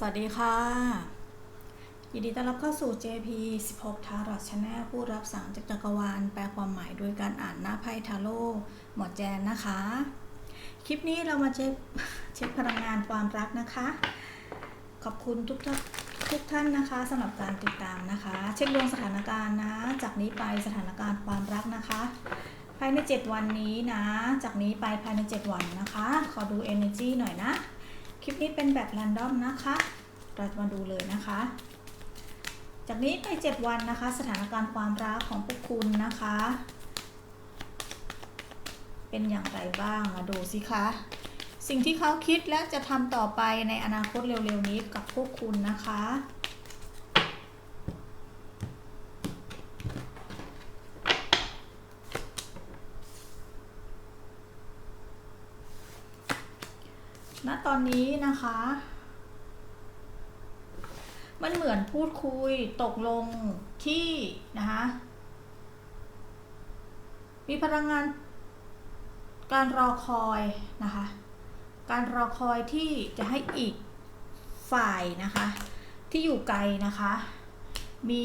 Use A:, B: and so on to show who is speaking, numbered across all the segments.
A: สวัสดีค่ะ ยินดีต้อนรับเข้าสู่ JP 16ทาร์ t Channel ผู้รับสั่งจากจักรวาล แปลความหมายโดยการอ่านหน้าไพ่ทาโร่หมอแจนนะคะ คลิปนี้เรามาเช็คเช็คพลังงานความรักนะคะ ขอบคุณทุกท่านทุกท่านนะคะสำหรับการติดตามนะคะ เช็คดวงสถานการณ์นะ จากนี้ไปสถานการณ์ความรักนะคะ ภายใน 7 วันนี้นะ จากนี้ไปภายใน 7 วันนะคะ ขอดู energy หน่อยนะ คลิปนี้เป็นแบบแรนดอมนะคะ เราจะมาดูเลยนะคะ จากนี้ไป 7 วันนะคะ สถานการณ์ความรักของพวกคุณนะคะ เป็นอย่างไรบ้างมาดูสิคะ สิ่งที่เขาคิดและจะทำต่อไปในอนาคตเร็วๆนี้กับพวกคุณนะคะ อนนี้นะคะ มันเหมือนพูดคุยตกลงที่นะคะ มีพลังงาน การรอคอยนะคะ การรอคอยที่จะให้อีกฝ่ายนะคะ ที่อยู่ไกลนะคะมี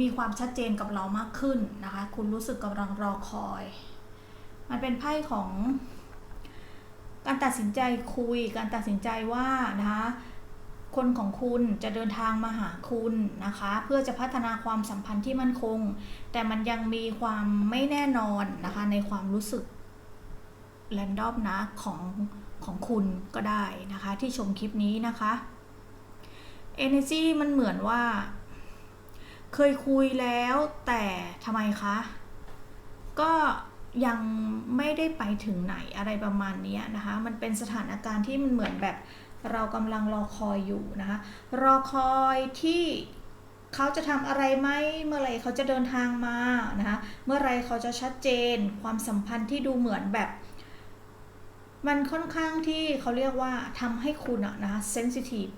A: มีความชัดเจนกับเรามากขึ้นนะคะ คุณรู้สึกกำลังรอคอย มันเป็นไพ่ของ การตัดสินใจคุย การตัดสินใจว่านะคะคนของคุณจะเดินทางมาหาคุณนะคะ เพื่อจะพัฒนาความสัมพันธ์ที่มั่นคง แต่มันยังมีความไม่แน่นอนนะคะ ในความรู้สึกแรนดอมนะของของคุณก็ได้นะคะ ที่ชมคลิปนี้นะคะ Energy มันเหมือนว่า เคยคุยแล้วแต่ทำไมคะ ก็ ยังไม่ได้ไปถึงไหนอะไรประมาณนี้นะคะ มันเป็นสถานการณ์ที่มันเหมือนแบบเรากำลังรอคอยอยู่นะคะ รอคอยที่เขาจะทำอะไรไหมเมื่อไรเขาจะเดินทางมานะคะเมื่อไรเขาจะชัดเจน ความสัมพันธ์ที่ดูเหมือนแบบ มันค่อนข้างที่เขาเรียกว่าทำให้คุณอะนะคะเซนซิทีฟ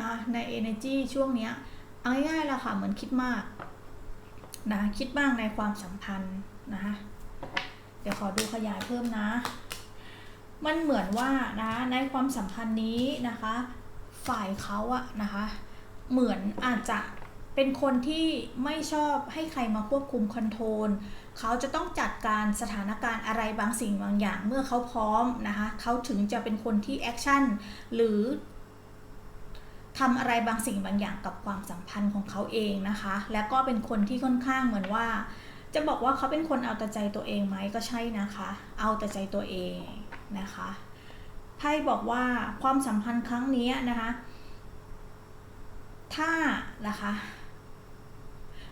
A: นะใน energy ช่วงเนี้ยเอาง่ายๆละค่ะเหมือนคิดมากนะคิดมากในความสัมพันธ์นะคะ เดี๋ยวขอดูขยายเพิ่มนะ มันเหมือนว่านะในความสัมพันธ์นี้นะคะ ฝ่ายเขาอะนะคะ เหมือนอาจจะเป็นคนที่ไม่ชอบให้ใครมาควบคุมคอนโทรลเขาจะต้องจัดการสถานการณ์อะไรบางสิ่งบางอย่าง เมื่อเขาพร้อมนะคะเขาถึงจะเป็นคนที่แอคชั่นหรือทำอะไรบางสิ่งบางอย่างกับความสัมพันธ์ของเขาเองนะคะ แล้วก็เป็นคนที่ค่อนข้างเหมือนว่า จะบอกว่าเขาเป็นคนเอาแต่ใจตัวเองไหมก็ใช่นะคะ เอาแต่ใจตัวเองนะคะไพ่บอกว่าความสัมพันธ์ครั้งนี้นะคะ ถ้านะคะ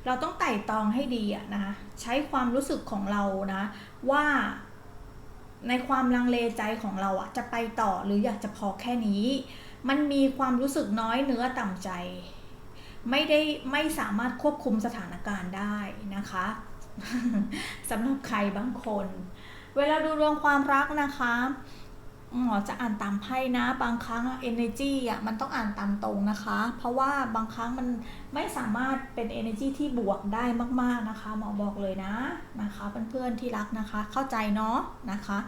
A: เราต้องไต่ตองให้ดีอะนะคะ ใช้ความรู้สึกของเรานะว่าในความลังเลใจของเราอะจะไปต่อหรืออยากจะพอแค่นี้ มันมีความรู้สึกน้อยเนื้อต่ำใจ ไม่ได้ไม่สามารถควบคุมสถานการณ์ได้นะคะ สำหรับใครบางคน เวลาดูดวงความรักนะคะหมอจะอ่านตามไพ่นะ บางครั้ง energy อะมันต้องอ่านตามตรงนะคะ เพราะว่าบางครั้งมันไม่สามารถเป็น energy ที่บวกได้มาก ๆนะคะ หมอบอกเลยนะนะคะเพื่อนๆที่รักนะคะ เข้าใจเนาะนะคะ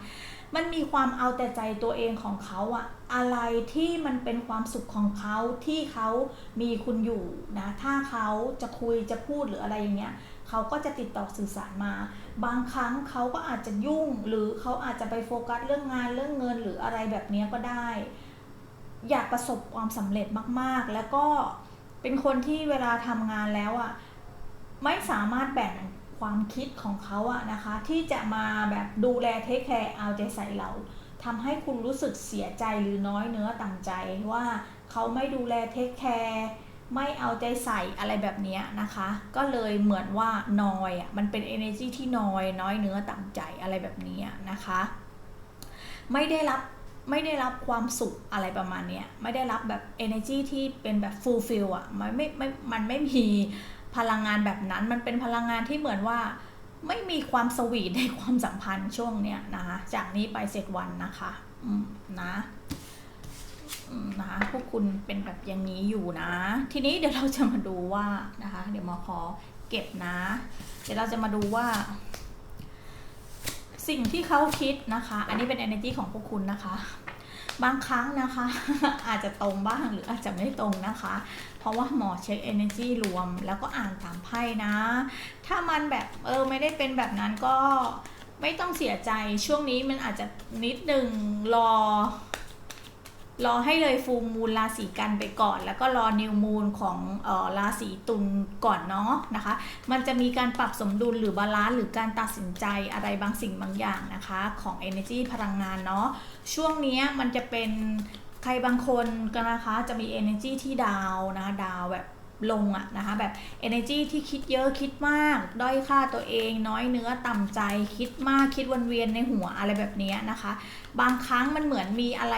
A: มันมีความเอาแต่ใจตัวเองของเขาอะอะไรที่มันเป็นความสุขของเขาที่เขามีคุณอยู่นะถ้าเขาจะคุยจะพูดหรืออะไรอย่างเงี้ยเขาก็จะติดต่อสื่อสารมา บางครั้งเขาก็อาจจะยุ่งหรือเขาอาจจะไปโฟกัสเรื่องงานเรื่องเงินหรืออะไรแบบนี้ก็ได้ อยากประสบความสำเร็จมากๆ แล้วก็เป็นคนที่เวลาทำงานแล้วอะไม่สามารถแบ่ง ความคิดของเขาอะนะคะ ที่จะมาแบบดูแลเทคแคร์เอาใจใส่เราทำให้คุณรู้สึกเสียใจหรือน้อยเนื้อต่ำใจว่าเขาไม่ดูแลเทคแคร์ไม่เอาใจใส่อะไรแบบนี้นะคะ ก็เลยเหมือนว่านอยอะมันเป็น energy ที่นอย น้อยเนื้อต่ำใจอะไรแบบนี้นะคะ ไม่ได้รับไม่ได้รับความสุขอะไรประมาณนี้ไม่ได้รับแบบ energy ที่เป็นแบบ fulfill อะมันไม่ไม่มันไม่มี พลังงานแบบนั้นมันเป็นพลังงานที่เหมือนว่าไม่มีความสวีทในความสัมพันธ์ช่วงเนี้ยนะคะจากนี้ไปเสร็จวันนะคะนะนะคะพวกคุณเป็นแบบอย่างนี้อยู่นะ ทีนี้เดี๋ยวเราจะมาดูว่านะคะ เดี๋ยวมาขอเก็บนะ เดี๋ยวเราจะมาดูว่า สิ่งที่เขาคิดนะคะ อันนี้เป็น energy ของพวกคุณนะคะ บางครั้งนะคะ อาจจะตรงบ้างหรืออาจจะไม่ตรงนะคะ เพราะว่าหมอเช็ค energy รวม แล้วก็อ่านตามไพ่นะ ถ้ามันแบบเออไม่ได้เป็นแบบนั้นก็ไม่ต้องเสียใจช่วงนี้มันอาจจะนิดหนึ่งรอ รอให้เลยฟูมูลราศีกันไปก่อน แล้วก็รอนิวมูลของออราศีตุลก่อนเนาะนะคะ มันจะมีการปรับสมดุลหรือบาลานซ์หรือการตัดสินใจอะไรบางสิ่งบางอย่างนะคะของ energy พลังงานเนาะช่วงนี้มันจะเป็นใครบางคนก็นะคะจะมี energy ที่ดาวนะดาวแบบ ลงอะนะคะแบบ energy ที่คิดเยอะคิดมาก ด้อยค่าตัวเอง น้อยเนื้อต่ำใจคิดมากคิดวนเวียนในหัวอะไรแบบนี้นะคะ บางครั้งมันเหมือนมีอะไร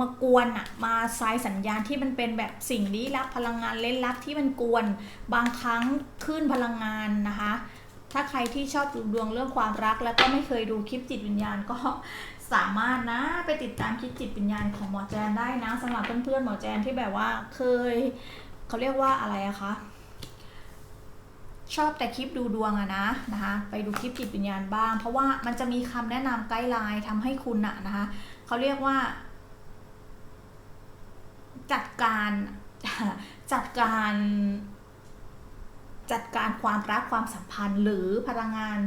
A: มากวนอะมาสายสัญญาณที่มันเป็นแบบสิ่งลี้ลับพลังงานเล่นลับที่มันกวน บางครั้งขึ้นพลังงานนะคะ ถ้าใครที่ชอบดูดวงเรื่องความรัก แล้วก็ไม่เคยดูคลิปจิตวิญญาณก็สามารถนะไปติดตามคลิปจิตวิญญาณของหมอแจนได้นะสำหรับเพื่อนๆหมอแจนที่แบบว่าเคย เขาเรียกว่าอะไรอะคะ ชอบแต่คลิปดูดวงอะนะนะคะ ไปดูคลิปจิตวิญญาณบ้าง เพราะว่ามันจะมีคำแนะนำไกด์ไลน์ทำให้คุณอะนะคะเขาเรียกว่า จัดการจัดการจัดการความรักความสัมพันธ์หรือพลังงาน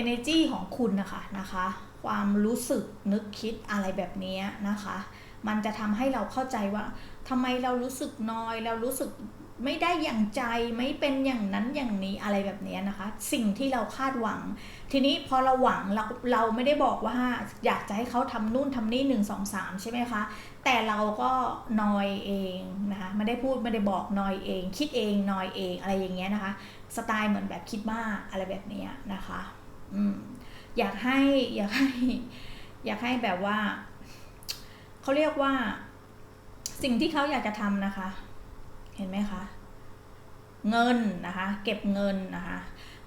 A: energy ของคุณนะคะนะคะ ความรู้สึกนึกคิดอะไรแบบนี้นะคะ มันจะทำให้เราเข้าใจว่าทำไมเรารู้สึกน้อย เรารู้สึกไม่ได้อย่างใจไม่เป็นอย่างนั้นอย่างนี้อะไรแบบนี้นะคะ สิ่งที่เราคาดหวัง ทีนี้พอเราหวังเราเราไม่ได้บอกว่าอยากจะให้เขาทำนู่นทำนี่หนึ่งสองสามใช่ไหมคะ แต่เราก็นอยเองนะคะไม่ได้พูดไม่ได้บอกนอยเอง คิดเองนอยเองอะไรอย่างเงี้ยนะคะ สไตล์เหมือนแบบคิดมากอะไรแบบนี้นะคะอืมอยากให้อยากให้ อยากให้แบบว่า เขาเรียกว่าสิ่งที่เขาอยากจะทำนะคะ เห็นไหมคะ เงินนะคะ เก็บเงินนะคะ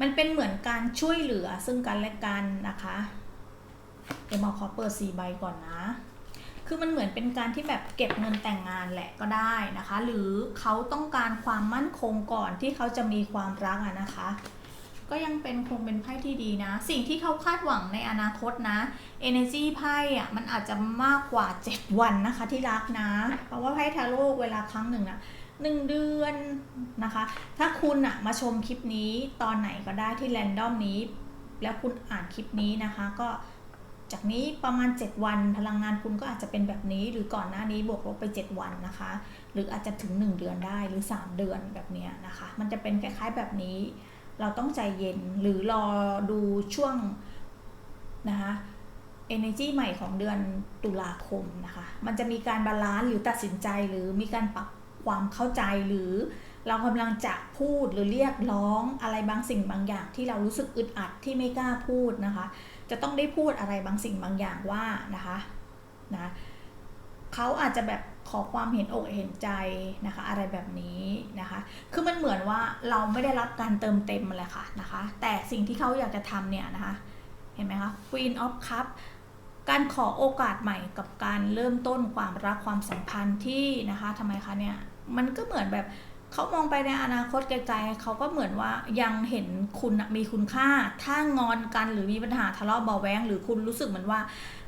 A: มันเป็นเหมือนการช่วยเหลือซึ่งกันและกันนะคะเดี๋ยวมาขอเปิดสี่ใบก่อนนะ คือมันเหมือนเป็นการที่แบบเก็บเงินแต่งงานแหละก็ได้นะคะ หรือเขาต้องการความมั่นคงก่อนที่เขาจะมีความรักอะนะคะ ก็ยังเป็นคงเป็นไพ่ที่ดีนะ สิ่งที่เขาคาดหวังในอนาคตนะ energy ไพ่อะมันอาจจะมากกว่า 7 วันนะคะที่รักนะ เพราะว่าไพ่ทาโร่เวลาครั้งหนึ่งนะหนึ่งเดือนนะคะ ถ้าคุณอะมาชมคลิปนี้ตอนไหนก็ได้ที่แรนดอมนี้ แล้วคุณอ่านคลิปนี้นะคะ ก็จากนี้ประมาณ 7 วันพลังงานคุณก็อาจจะเป็นแบบนี้ หรือก่อนหน้านี้บวกลบไป 7 วันนะคะ หรืออาจจะถึง 1 เดือนได้หรือ 3 เดือนแบบนี้นะคะ มันจะเป็นคล้ายๆแบบนี้ เราต้องใจเย็นหรือรอดูช่วงนะคะ energy ใหม่ของเดือนตุลาคมนะคะ มันจะมีการบาลานซ์หรือตัดสินใจหรือมีการปรับความเข้าใจหรือเรากำลังจะพูดหรือเรียกร้องอะไรบางสิ่งบางอย่าง ที่เรารู้สึกอึดอัดที่ไม่กล้าพูดนะคะ จะต้องได้พูดอะไรบางสิ่งบางอย่างว่านะคะนะ เขาอาจจะแบบขอความเห็นอกเห็นใจนะคะ อะไรแบบนี้นะคะ คือมันเหมือนว่าเราไม่ได้รับการเติมเต็มมาเลยค่ะนะคะ แต่สิ่งที่เขาอยากจะทำเนี่ยนะคะ เห็นไหมคะ Queen of Cup การขอโอกาสใหม่กับการเริ่มต้นความรักความสัมพันธ์ที่นะคะทำไมคะเนี่ย มันก็เหมือนแบบเขามองไปในอนาคตไกลๆเขาก็เหมือนว่ายังเห็นคุณมีคุณค่า ถ้างอนกันหรือมีปัญหาทะเลาะเบาแวงหรือคุณรู้สึกเหมือนว่า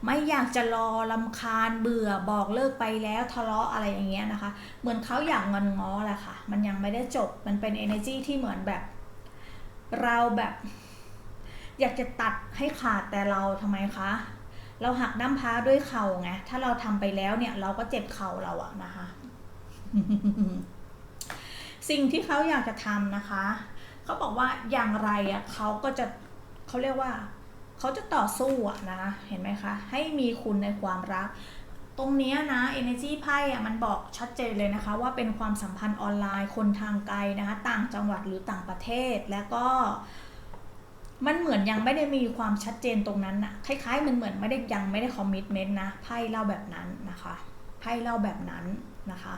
A: ไม่อยากจะรอลำคาญเบื่อบอกเลิกไปแล้วทะเลาะอะไรอย่างเงี้ยนะคะ เหมือนเขาอยากงอนง้อแหละค่ะ มันยังไม่ได้จบมันเป็น energy ที่เหมือนแบบ เราแบบ อยากจะตัดให้ขาดแต่เราทำไมคะ เราหักน้ำพ้าด้วยเข่าไงถ้าเราทำไปแล้วเนี่ย เราก็เจ็บเข่าเราอะนะคะ สิ่งที่เขาอยากจะทำนะคะ เขาบอกว่าอย่างไรอะเขาก็จะเขาเรียกว่า เขาจะต่อสู้อะนะ เห็นไหมคะ ให้มีคุณในความรัก ตรงนี้นะ Energy ไพ่อะมันบอกชัดเจนเลยนะคะ ว่าเป็นความสัมพันธ์ออนไลน์คนทางไกลนะคะ ต่างจังหวัดหรือต่างประเทศแล้วก็มันเหมือนยังไม่ได้มีความชัดเจนตรงนั้นนะคล้ายๆ มันเหมือนไม่ได้ยังไม่ได้คอมมิชเมนต์นะไพ่เล่าแบบนั้นนะคะไพ่เล่าแบบนั้นนะคะ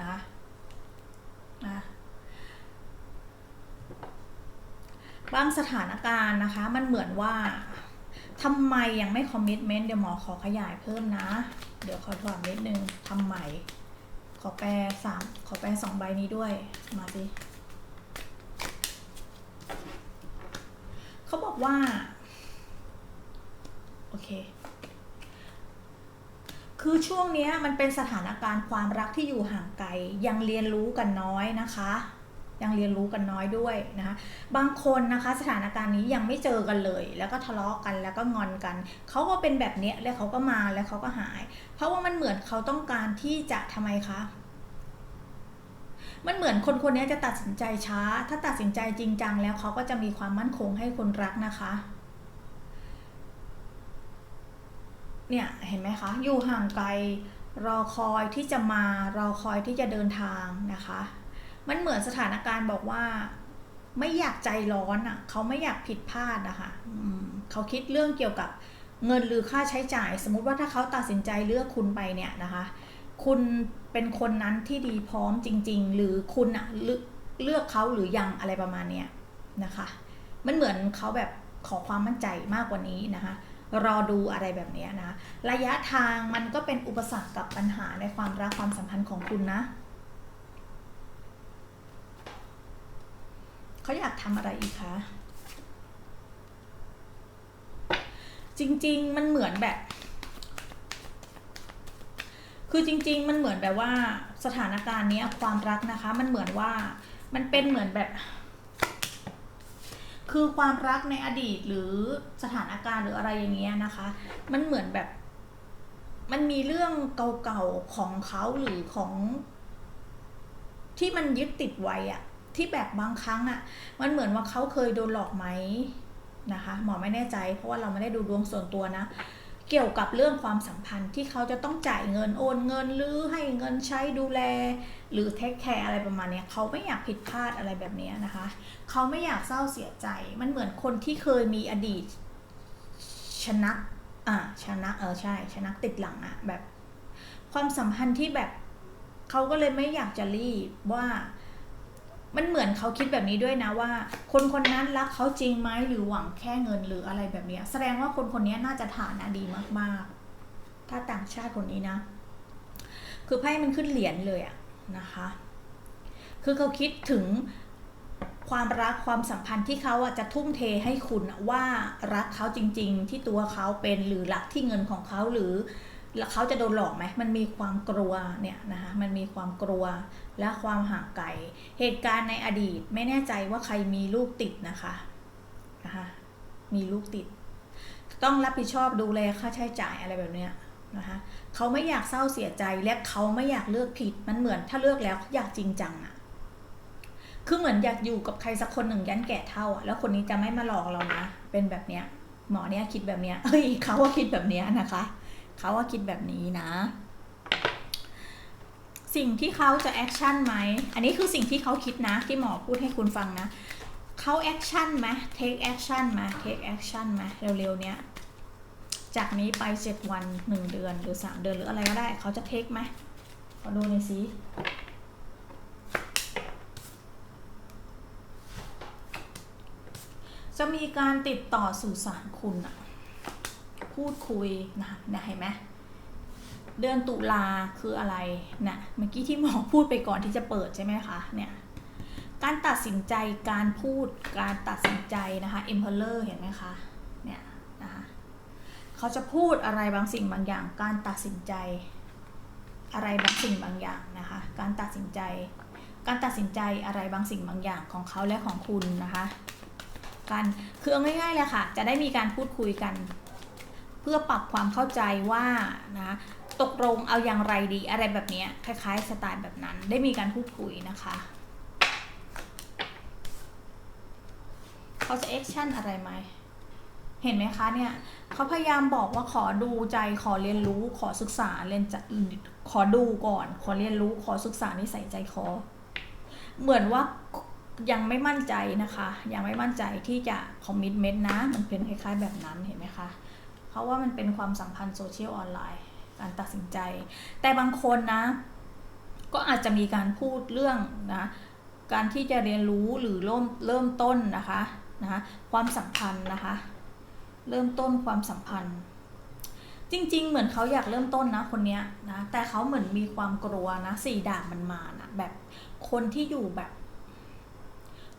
A: นะนะ บางสถานการณ์นะคะ มันเหมือนว่าทำไมยังไม่คอมมิชเมนต์เดี๋ยวหมอขอขยายเพิ่มนะ เดี๋ยวขอถอดนิดนึงทำไม ขอแปลสามขอแปลสองใบนี้ด้วย มาสิเขาบอกว่า โอเค คือช่วงนี้มันเป็นสถานการณ์ความรักที่อยู่ห่างไกลยังเรียนรู้กันน้อยนะคะ ยังเรียนรู้กันน้อยด้วยนะคะบางคนนะคะสถานการณ์นี้ยังไม่เจอกันเลย แล้วก็ทะเลาะกันแล้วก็งอนกันเขาก็เป็นแบบเนี้ยแล้วเขาก็มาแล้วเขาก็หาย เพราะว่ามันเหมือนเขาต้องการที่จะทำไมคะมันเหมือนคนคนนี้จะตัดสินใจช้า ถ้าตัดสินใจจริงจังแล้วเขาก็จะมีความมั่นคงให้คนรักนะคะ เนี่ยเห็นไหมคะ อยู่ห่างไกล รอคอยที่จะมา รอคอยที่จะเดินทางนะคะ มันเหมือนสถานการณ์บอกว่า ไม่อยากใจร้อนอะ เขาไม่อยากผิดพลาดนะคะอืมเขาคิดเรื่องเกี่ยวกับเงินหรือค่าใช้จ่าย สมมุติว่าถ้าเขาตัดสินใจเลือกคุณไปเนี่ยนะคะ คุณเป็นคนนั้นที่ดีพร้อมจริง ๆ หรือคุณอะเลือกเลือกเขาหรือยังอะไรประมาณเนี้ยนะคะ มันเหมือนเขาแบบขอความมั่นใจมากกว่านี้นะคะ รอดูอะไรแบบเนี้ยนะ ระยะทางมันก็เป็นอุปสรรคกับปัญหาในความรักความสัมพันธ์ของคุณนะ เขาอยากทำอะไรอีกคะจริง ๆ มันเหมือนแบบ คือจริง ๆ มันเหมือนแบบว่าสถานการณ์เนี้ยความรักนะคะ มันเหมือนว่ามันเป็นเหมือนแบบ คือความรักในอดีตหรือสถานการณ์หรืออะไรอย่างเงี้ยนะคะ มันเหมือนแบบ มันมีเรื่องเก่าๆของเขาหรือของ ที่มันยึดติดไว้อะ ที่แบบบางครั้งอะมันเหมือนว่าเขาเคยโดนหลอกไหมนะคะ หมอไม่แน่ใจ เพราะว่าเราไม่ได้ดูดวงส่วนตัวนะ เกี่ยวกับเรื่องความสัมพันธ์ที่เขาจะต้องจ่ายเงินโอนเงินหรือให้เงินใช้ดูแล หรือเทคแคร์อะไรประมาณนี้เขาไม่อยากผิดพลาดอะไรแบบนี้นะคะ เขาไม่อยากเศร้าเสียใจ มันเหมือนคนที่เคยมีอดีต ชนะอ่าชนะเออใช่ ชนะติดหลังอะแบบ ความสัมพันธ์ที่แบบเขาก็เลยไม่อยากจะรีบว่า มันเหมือนเขาคิดแบบนี้ด้วยนะว่า คนคนนั้นรักเขาจริงไหมหรือหวังแค่เงินหรืออะไรแบบนี้ แสดงว่าคนคนนี้น่าจะฐานะดีมากๆ ถ้าต่างชาติคนนี้นะ คือไพ่มันขึ้นเหรียญเลยอะนะคะ คือเขาคิดถึงความรักความสัมพันธ์ที่เขาอะจะทุ่มเทให้คุณว่ารักเขาจริง ๆ ที่ตัวเขาเป็นหรือรักที่เงินของเขาหรือ แล้วเขาจะโดนหลอกไหมมันมีความกลัวเนี่ยนะคะมันมีความกลัวและความห่างไกลเหตุการณ์ในอดีตไม่แน่ใจว่าใครมีลูกติดนะคะนะคะมีลูกติด ต้องรับผิดชอบดูแลค่าใช้จ่ายอะไรแบบเนี้ยนะคะเขาไม่อยากเศร้าเสียใจและเขาไม่อยากเลือกผิดมันเหมือนถ้าเลือกแล้วเขาอยากจริงจังอะคือเหมือนอยากอยู่กับใครสักคนหนึ่งยันแก่เท่าอะแล้วคนนี้จะไม่มาหลอกเรานะเป็นแบบเนี้ยหมอเนี้ยคิดแบบเนี้ยเอ้ยเขาว่าคิดแบบเนี้ยนะคะ เขาว่าคิดแบบนี้นะ สิ่งที่เขาจะแอคชั่นไหม อันนี้คือสิ่งที่เขาคิดนะ ที่หมอพูดให้คุณฟังนะเขาแอคชั่นไหมเทคแอคชั่นไหมเทคแอคชั่นไหมเร็วๆเนี้ยจากนี้ไปเจ็ดวันหนึ่งเดือนหรือสามเดือนหรืออะไรก็ได้ เขาจะเทคไหมขอดูหน่อยสิจะมีการติดต่อสื่อสารคุณอะ พูดคุยนะนะเห็นไหมเดือนตุลาคืออะไรนะเมื่อกี้ที่หมอพูดไปก่อนที่จะเปิดใช่ไหมคะเนี่ยการตัดสินใจการพูดการตัดสินใจนะคะ Emperor เห็นไหมคะเนี่ยนะคะเขาจะพูดอะไรบางสิ่งบางอย่าง การตัดสินใจ อะไรบางสิ่งบางอย่างนะคะ การตัดสินใจ การตัดสินใจอะไรบางสิ่งบางอย่างของเขาและของคุณนะคะกันคือเอาง่ายๆเลยค่ะ จะได้มีการพูดคุยกัน เพื่อปรับความเข้าใจว่านะตกลงเอาอย่างไรดีอะไรแบบนี้คล้ายๆ สไตล์แบบนั้นได้มีการพูดคุยนะคะเขาจะแอคชั่นอะไรไหมเห็นไหมคะเนี่ยเขาพยายามบอกว่าขอดูใจขอเรียนรู้ขอศึกษาเรียนจะขอดูก่อน ขอเรียนรู้ขอศึกษานิสัยใจคอเหมือนว่ายังไม่มั่นใจนะคะ ยังไม่มั่นใจที่จะคอมมิชเมนต์นะ มันเป็นคล้ายๆแบบนั้นเห็นไหมคะ เพราะว่ามันเป็นความสัมพันธ์โซเชียลออนไลน์ การตัดสินใจ แต่บางคนนะ ก็อาจจะมีการพูดเรื่องนะการที่จะเรียนรู้หรือเริ่มเริ่มต้นนะคะนะคะความสัมพันธ์นะคะ เริ่มต้นความสัมพันธ์ จริง ๆ เหมือนเขาอยากเริ่มต้นนะคนเนี้ยนะแต่เขาเหมือนมีความกลัวนะสี่ดาบมันมานะแบบคนที่อยู่แบบ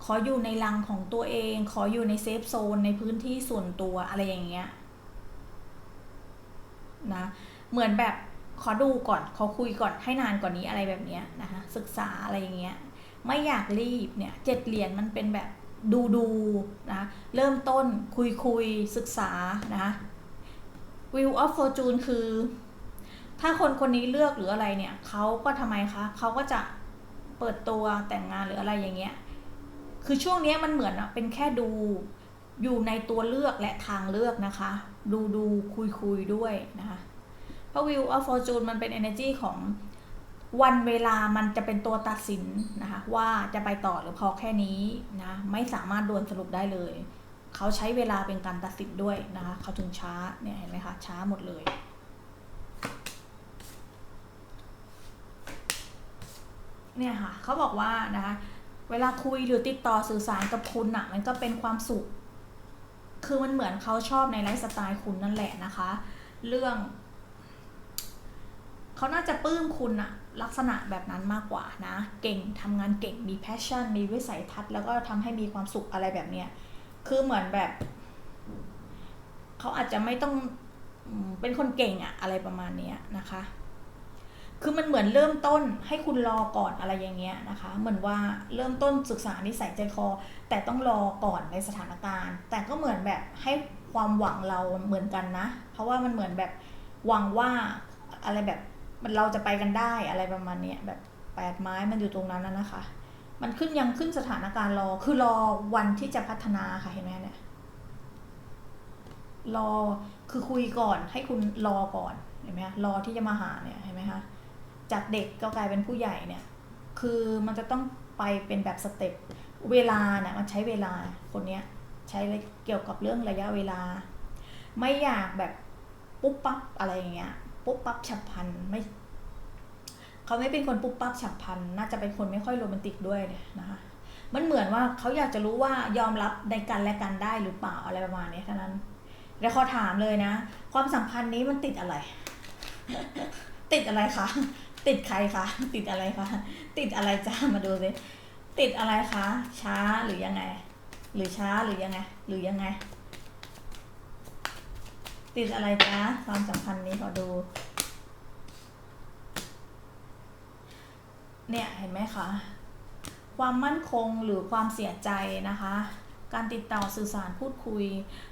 A: ขออยู่ในรังของตัวเอง ขออยู่ในเซฟโซนในพื้นที่ส่วนตัวอะไรอย่างเงี้ย นะ เหมือนแบบขอดูก่อนขอคุยก่อนให้นานกว่านี้อะไรแบบนี้นะคะศึกษาอะไรอย่างเงี้ยไม่อยากรีบเนี่ยเจ็ดเหรียญมันเป็นแบบดูดูนะเริ่มต้นคุยคุยศึกษานะ Wheel of Fortune คือ ถ้าคนคนนี้เลือกหรืออะไรเนี่ยเขาก็ทำไมคะเขาก็จะเปิดตัวแต่งงานหรืออะไรอย่างเงี้ยคือช่วงนี้มันเหมือนเป็นแค่ดู อยู่ในตัวเลือกและทางเลือกนะคะ ดูดูคุยคุยด้วยนะคะเพราะ Wheel of Fortune มันเป็น energy ของวันเวลามันจะเป็นตัวตัดสินนะคะว่าจะไปต่อหรือพอแค่นี้นะไม่สามารถด่วนสรุปได้เลย เขาใช้เวลาเป็นการตัดสินด้วยนะคะเขาถึงช้าเนี่ยเห็นไหมคะช้าหมดเลยเนี่ยค่ะเขาบอกว่านะคะเวลาคุยหรือติดต่อสื่อสารกับคุณอะมันก็เป็นความสุข คือมันเหมือนเขาชอบในไลฟ์สไตล์คุณนั่นแหละนะคะ เรื่องเขาน่าจะปลื้มคุณอะลักษณะแบบนั้นมากกว่านะ เก่งทำงานเก่งมีแพชชั่น มีวิสัยทัศน์แล้วก็ทำให้มีความสุขอะไรแบบเนี้ยคือเหมือนแบบเขาอาจจะไม่ต้องเป็นคนเก่งอะอะไรประมาณเนี้ยนะคะ คือมันเหมือนเริ่มต้นให้คุณรอก่อนอะไรอย่างเงี้ยนะคะ เหมือนว่าเริ่มต้นศึกษานิสัยใจคอ แต่ต้องรอก่อนในสถานการณ์ แต่ก็เหมือนแบบให้ความหวังเราเหมือนกันนะ เพราะว่ามันเหมือนแบบหวังว่าอะไรแบบมันเราจะไปกันได้อะไรประมาณเนี้ยแบบแปดไม้มันอยู่ตรงนั้นนะนะคะ มันขึ้นยังขึ้นสถานการณ์รอคือรอวันที่จะพัฒนาค่ะเห็นไหมเนี่ยรอคือคุยก่อนให้คุณรอก่อนเห็นไหมรอที่จะมาหาเนี่ยเห็นไหมคะ จากเด็กก็กลายเป็นผู้ใหญ่เนี่ย คือมันจะต้องไปเป็นแบบสเต็ปเวลาเนี่ยมันใช้เวลาคนเนี้ยใช้เกี่ยวกับเรื่องระยะเวลา ไม่อยากแบบปุ๊บปั๊บอะไรอย่างเงี้ยปุ๊บปั๊บฉับพลันไม่เขาไม่เป็นคนปุ๊บปั๊บฉับพลันน่าจะเป็นคนไม่ค่อยโรแมนติกด้วยนะคะมันเหมือนว่าเขาอยากจะรู้ว่ายอมรับในกันและกันได้หรือเปล่าอะไรประมาณนี้เท่านั้นแล้วขอถามเลยนะ ความสัมพันธ์นี้มันติดอะไร ติดอะไรคะ ติดใครคะ ติดอะไรคะ ติดอะไรจ้ามาดูสิติดอะไรคะ ช้าหรือยังไง หรือช้าหรือยังไง หรือยังไง ติดอะไรจ้าความสัมพันธ์นี้ขอดู เนี่ยเห็นไหมคะ ความมั่นคงหรือความเสียใจนะคะ การติดต่อสื่อสารพูดคุย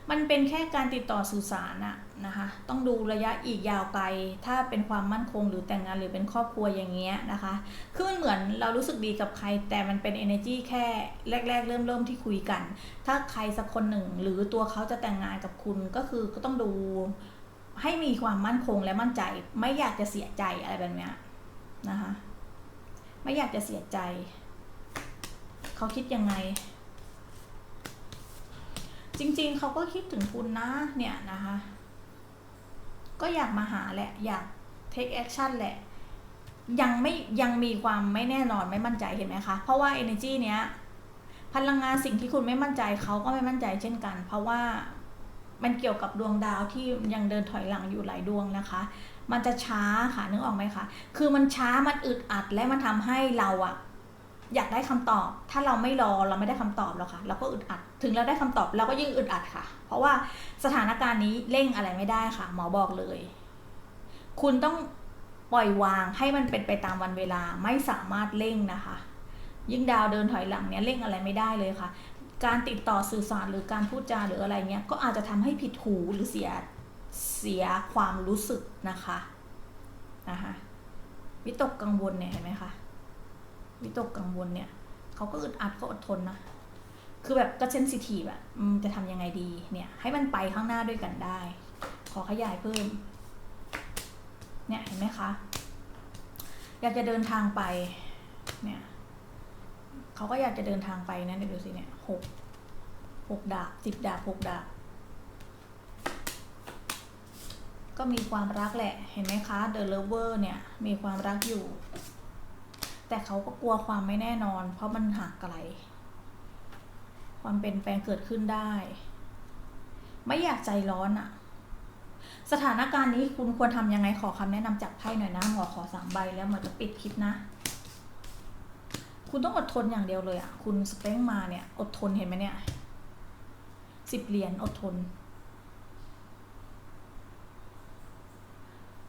A: มันเป็นแค่การติดต่อสื่อสารอะนะคะต้องดูระยะอีกยาวไกล ถ้าเป็นความมั่นคงหรือแต่งงานหรือเป็นครอบครัวอย่างเงี้ยนะคะคือมันเหมือนเรารู้สึกดีกับใคร แต่มันเป็น energy แค่แรก ๆ เริ่มเริ่มที่คุยกัน ถ้าใครสักคนหนึ่ง หรือตัวเขาจะแต่งงานกับคุณก็คือก็ต้องดูให้มีความมั่นคงและมั่นใจ ไม่อยากจะเสียใจอะไรแบบเนี้ยนะคะไม่อยากจะเสียใจ เขาคิดยังไง จริง ๆ เขาก็คิดถึงคุณนะเนี่ยนะคะ ก็อยากมาหาแหละ อยาก take action แหละ ยังไม่ยังมีความไม่แน่นอนไม่มั่นใจเห็นไหมคะ เพราะว่า energy เนี้ยพลังงานสิ่งที่คุณไม่มั่นใจเขาก็ไม่มั่นใจเช่นกัน เพราะว่ามันเกี่ยวกับดวงดาวที่ยังเดินถอยหลังอยู่หลายดวงนะคะ มันจะช้าค่ะนึกออกไหมคะ คือมันช้ามันอึดอัดและมันทำให้เราอะ อยากได้คำตอบ ถ้าเราไม่รอเราไม่ได้คำตอบหรอกค่ะ เราก็อึดอัด ถึงเราได้คำตอบเราก็ยิ่งอึดอัดค่ะ เพราะว่าสถานการณ์นี้เร่งอะไรไม่ได้ค่ะ หมอบอกเลย คุณต้องปล่อยวางให้มันเป็นไปตามวันเวลาไม่สามารถเร่งนะคะ ยิ่งดาวเดินถอยหลังเนี่ยเร่งอะไรไม่ได้เลยค่ะ การติดต่อสื่อสารหรือการพูดจาหรืออะไรเงี้ยก็อาจจะทำให้ผิดหูหรือเสียเสียความรู้สึกนะคะนะคะวิตกกังวลเนี่ยเห็นไหมคะ วิตกกังวลเนี่ยเขาก็อึดอัดก็อดทนนะคือแบบก็เซนซิทีฟอะจะทำยังไงดีเนี่ย ให้มันไปข้างหน้าด้วยกันได้ ขอขยายเพิ่ม เนี่ยเห็นไหมคะ อยากจะเดินทางไป เนี่ยเขาก็อยากจะเดินทางไปนะเดี๋ยวดูสิเนี่ยหกหกดาบสิบดาบหกดาบก็มีความรักแหละ เห็นไหมคะ The Lover เนี่ย มีความรักอยู่ แต่เขาก็กลัวความไม่แน่นอน เพราะมันห่างไกล ความเป็นแปลงเกิดขึ้นได้ ไม่อยากใจร้อนอะสถานการณ์นี้คุณควรทำยังไงขอคำแนะนำจากไพ่หน่อยนะหมอขอสามใบแล้วหมอจะปิดคลิปนะ คุณต้องอดทนอย่างเดียวเลยอะคุณสเปงมาเนี่ยอดทนเห็นไหมเนี่ยสิบเหรียญอดทน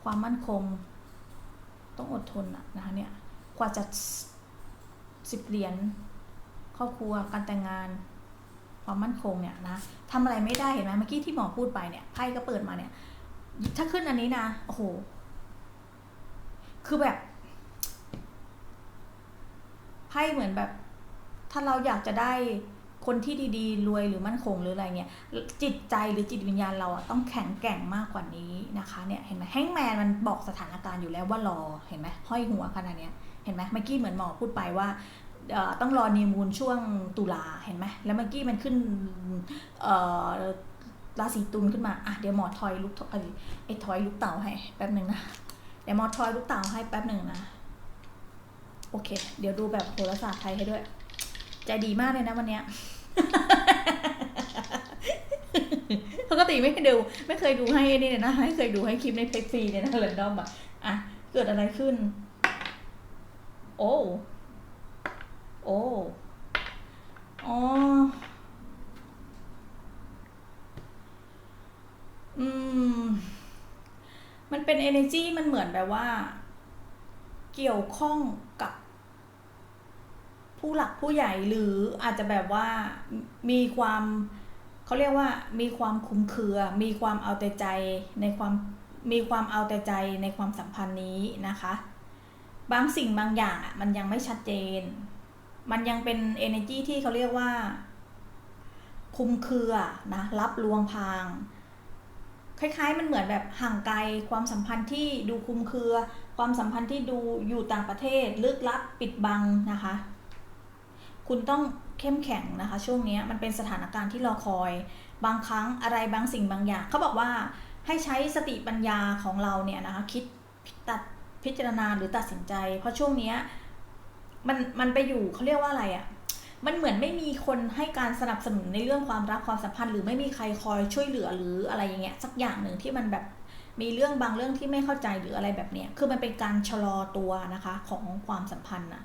A: ความมั่นคง ต้องอดทนอะนะคะเนี่ย กว่าจะสิบเหรียญครอบครัวการแต่งงาน ความมั่นคงเนี่ยนะทำอะไรไม่ได้เห็นไหมเมื่อกี้ที่หมอพูดไปเนี่ยไพ่ก็เปิดมาเนี่ย ถ้าขึ้นอันนี้นะโอ้โห คือแบบไพ่เหมือนแบบ ถ้าเราอยากจะได้คนที่ดีๆ รวยหรือมั่นคงหรืออะไรเงี้ยจิตใจหรือจิตวิญญาณเราอะต้องแข็งแกร่งมากกว่านี้นะคะเนี่ยเห็นไหมแฮงแมนมันบอกสถานการณ์อยู่แล้วว่ารอเห็นไหมห้อยหัวขนาดเนี้ย เห็นไหมเมื่อกี้เหมือนหมอพูดไปว่าต้องรอนีมูลช่วงตุลาเห็นไหมแล้วเมื่อกี้มันขึ้นราศีตุลขึ้นมาอะเดี๋ยวหมอทอยลูกเอ้ไอ้ทอยลูกเต่าให้แป๊บหนึ่งนะเดี๋ยวหมอทอยลูกเต่าให้แป๊บหนึ่งนะโอเค เดี๋ยวดูแบบโหราศาสตร์ไทยให้ด้วย ใจดีมากเลยนะวันเนี้ยปกติไม่เคยดูไม่เคยดูให้นี่เลยนะไม่เคยดูให้คลิปในเพจฟรีเนี่ยนะเรนดอมอะอะเกิดอะไรขึ้น โอ้โอ้อ๋ออืม มันเป็น energy มันเหมือนแบบว่า เกี่ยวข้องกับ ผู้หลักผู้ใหญ่หรืออาจจะแบบว่ามีความเขาเรียกว่า มีความคุ้มเคือ มีความเอาแต่ใจในความมีความเอาแต่ใจในความสัมพันธ์นี้นะคะ บางสิ่งบางอย่างอะ มันยังไม่ชัดเจน มันยังเป็น energy ที่เขาเรียกว่า คุมเครือนะ รับลวงพราง คล้ายๆ มันเหมือนแบบห่างไกลความสัมพันธ์ที่ดูคุมเครือ ความสัมพันธ์ที่ดูอยู่ต่างประเทศ ลึกลับปิดบังนะคะ คุณต้องเข้มแข็งนะคะ ช่วงนี้มันเป็นสถานการณ์ที่รอคอย บางครั้งอะไรบางสิ่งบางอย่าง เขาบอกว่าให้ใช้สติปัญญาของเราเนี่ยนะคะ คิดตัด พิจารณาหรือตัดสินใจ เพราะช่วงเนี้ยมันมันไปอยู่เขาเรียกว่าอะไรอะ่ะมันเหมือนไม่มีคนให้การสนับสนุนในเรื่องความรักความสัมพันธ์ หรือไม่มีใครคอยช่วยเหลือหรืออะไรอย่างเงี้ยสักอย่างหนึ่งที่มันแบบมีเรื่องบางเรื่องที่ไม่เข้าใจหรืออะไรแบบเนี้ยคือมันเป็นการชะลอตัวนะคะของความสัมพันธ์อะ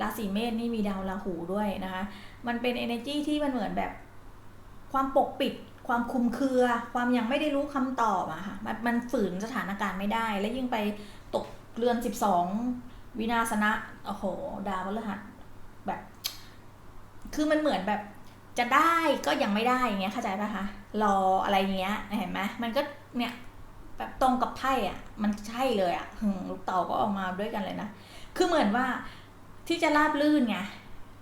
A: ราศีเมษนี่มีดาวราหูด้วยนะคะ มันเป็น energy ที่มันเหมือนแบบความปกปิด ความคุมเครือ ความยังไม่ได้รู้คำตอบอะค่ะมันมันฝืนสถานการณ์ไม่ได้ และยิ่งไปตก เรือน12วินาศนะโอ้โห ดาวพฤหัสแบบ คือมันเหมือนแบบ จะได้ก็ยังไม่ได้อย่างเงี้ยเข้าใจปะคะรออะไรเงี้ยเห็นไหมมันก็เนี่ยแบบตรงกับไพ่อะ มันใช่เลยอะหึลูกเต่าก็ออกมาด้วยกันเลยนะคือเหมือนว่าที่จะราบลื่นไง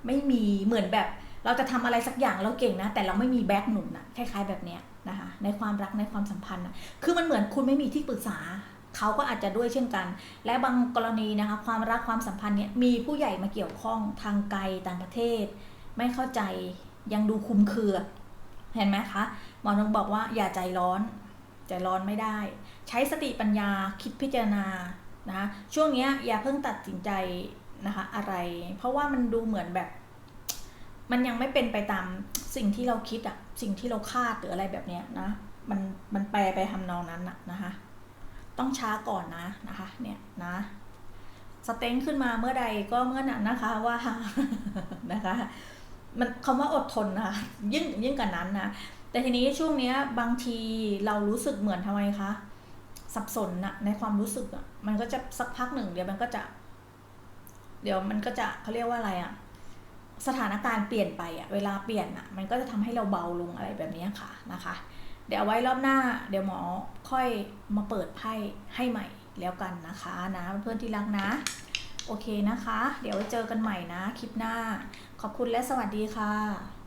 A: ไม่มีเหมือนแบบ เราจะทำอะไรสักอย่างเราเก่งนะ แต่เราไม่มีแบ็กหนุนนะคล้ายๆแบบเนี้ยนะคะในความรักในความสัมพันธ์นะคือมันเหมือนคุณไม่มีที่ปรึกษา เขาก็อาจจะด้วยเช่นกัน และบางกรณีนะคะความรักความสัมพันธ์เนี้ยมีผู้ใหญ่มาเกี่ยวข้องทางไกลต่างประเทศ ไม่เข้าใจยังดูคุมเครือเห็นไหมคะหมอนงบอกว่าอย่าใจร้อนใจร้อนไม่ได้ ใช้สติปัญญาคิดพิจารณานะช่วงนี้อย่าเพิ่งตัดสินใจนะคะอะไร เพราะว่ามันดูเหมือนแบบ มันยังไม่เป็นไปตามสิ่งที่เราคิดอะสิ่งที่เราคาดหรืออะไรแบบเนี้ยนะมันมันแปลไปทำนองนั้นอะนะคะ ต้องช้าก่อนนะนะคะ เนี่ยนะสเต็งขึ้นมาเมื่อใดก็เมื่อนั้นนะคะว่านะคะมันคำว่าอดทนนะคะยิ่งยิ่งกันนั้นนะแต่ทีนี้ช่วงเนี้ยบางทีเรารู้สึกเหมือนทำไมคะสับสนอะในความรู้สึกอะมันก็จะสักพักหนึ่งเดี๋ยวมันก็จะ เดี๋ยวมันก็จะเขาเรียกว่าอะไรอะสถานการณ์เปลี่ยนไปอะเวลาเปลี่ยนอะมันก็จะทำให้เราเบาลงอะไรแบบนี้ค่ะนะคะ เดี๋ยวไว้รอบหน้า เดี๋ยวหมอค่อยมาเปิดไพ่ให้ใหม่แล้วกันนะคะนะเพื่อนที่รักนะ โอเคนะคะ เดี๋ยวไว้เจอกันใหม่นะ คลิปหน้า ขอบคุณและสวัสดีค่ะ